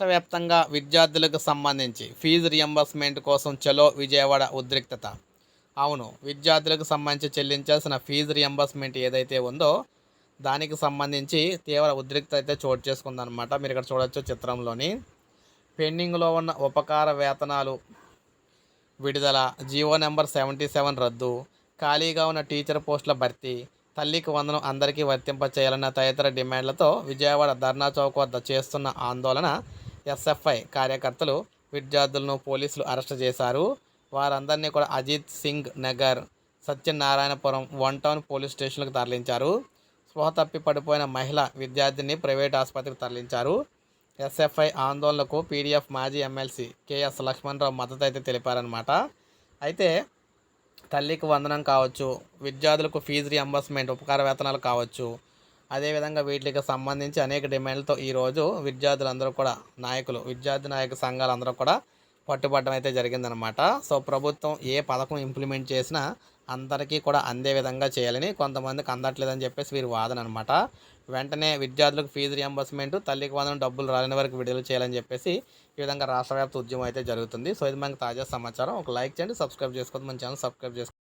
రాష్ట్రవ్యాప్తంగా విద్యార్థులకు సంబంధించి ఫీజు రియంబర్స్మెంట్ కోసం చలో విజయవాడ ఉద్రిక్తత. అవును విద్యార్థులకు సంబంధించి చెల్లించాల్సిన ఫీజు రియంబర్స్మెంట్ ఏదైతే ఉందో దానికి సంబంధించి తీవ్ర ఉద్రిక్తత అయితే చోటు చేసుకుందనమాట మీరు ఇక్కడ చూడొచ్చు చిత్రంలోని. పెండింగ్లో ఉన్న ఉపకార వేతనాలు విడుదల జీవో నెంబర్ సెవెంటీ సెవెన్ రద్దు ఖాళీగా ఉన్న టీచర్ పోస్టుల భర్తీ తల్లికి వందనం అందరికీ వర్తింప చేయాలన్న తదితర డిమాండ్లతో విజయవాడ ధర్నా చౌక్ వద్ద చేస్తున్న ఆందోళన ఎస్ఎఫ్ఐ కార్యకర్తలు విద్యార్థులను పోలీసులు అరెస్ట్ చేశారు. వారందరినీ కూడా Ajit Singh Nagar Satyanarayanapuram one town police స్టేషన్లకు తరలించారు. స్పృహ తప్పి పడిపోయిన మహిళ విద్యార్థిని ప్రైవేట్ ఆసుపత్రికి తరలించారు. ఎస్ఎఫ్ఐ ఆందోళనకు పీడీఎఫ్ మాజీ ఎమ్మెల్సీ కేఎస్ లక్ష్మణరావు మద్దతు అయితే తెలిపారనమాట అయితే తల్లికి వందనం కావచ్చు విద్యార్థులకు ఫీజు రియంబర్స్మెంట్ ఉపకార వేతనాలు కావచ్చు అదేవిధంగా వీటికి సంబంధించి అనేక డిమాండ్లతో ఈరోజు విద్యార్థులందరూ కూడా నాయకులు విద్యార్థి నాయక సంఘాలందరూ కూడా పట్టుబడడం అయితే జరిగిందనమాట సో ప్రభుత్వం ఏ పథకం ఇంప్లిమెంట్ చేసినా అందరికీ కూడా అందే విధంగా చేయాలని కొంతమందికి అందట్లేదని చెప్పేసి వీరి వాదన అనమాట వెంటనే విద్యార్థులకు ఫీజు రియంబర్స్మెంట్ తల్లికి వందనం డబ్బులు రాలని వరకు విడుదల చేయాలని చెప్పేసి ఈ విధంగా రాష్ట్ర వ్యాప్త ఉద్యమం అయితే జరుగుతుంది. సో ఇది మనకి తాజా సమాచారం. ఒక లైక్ చేయండి సబ్స్క్రైబ్ చేసుకోండి మన ఛానల్ సబ్స్క్రైబ్ చేసుకోండి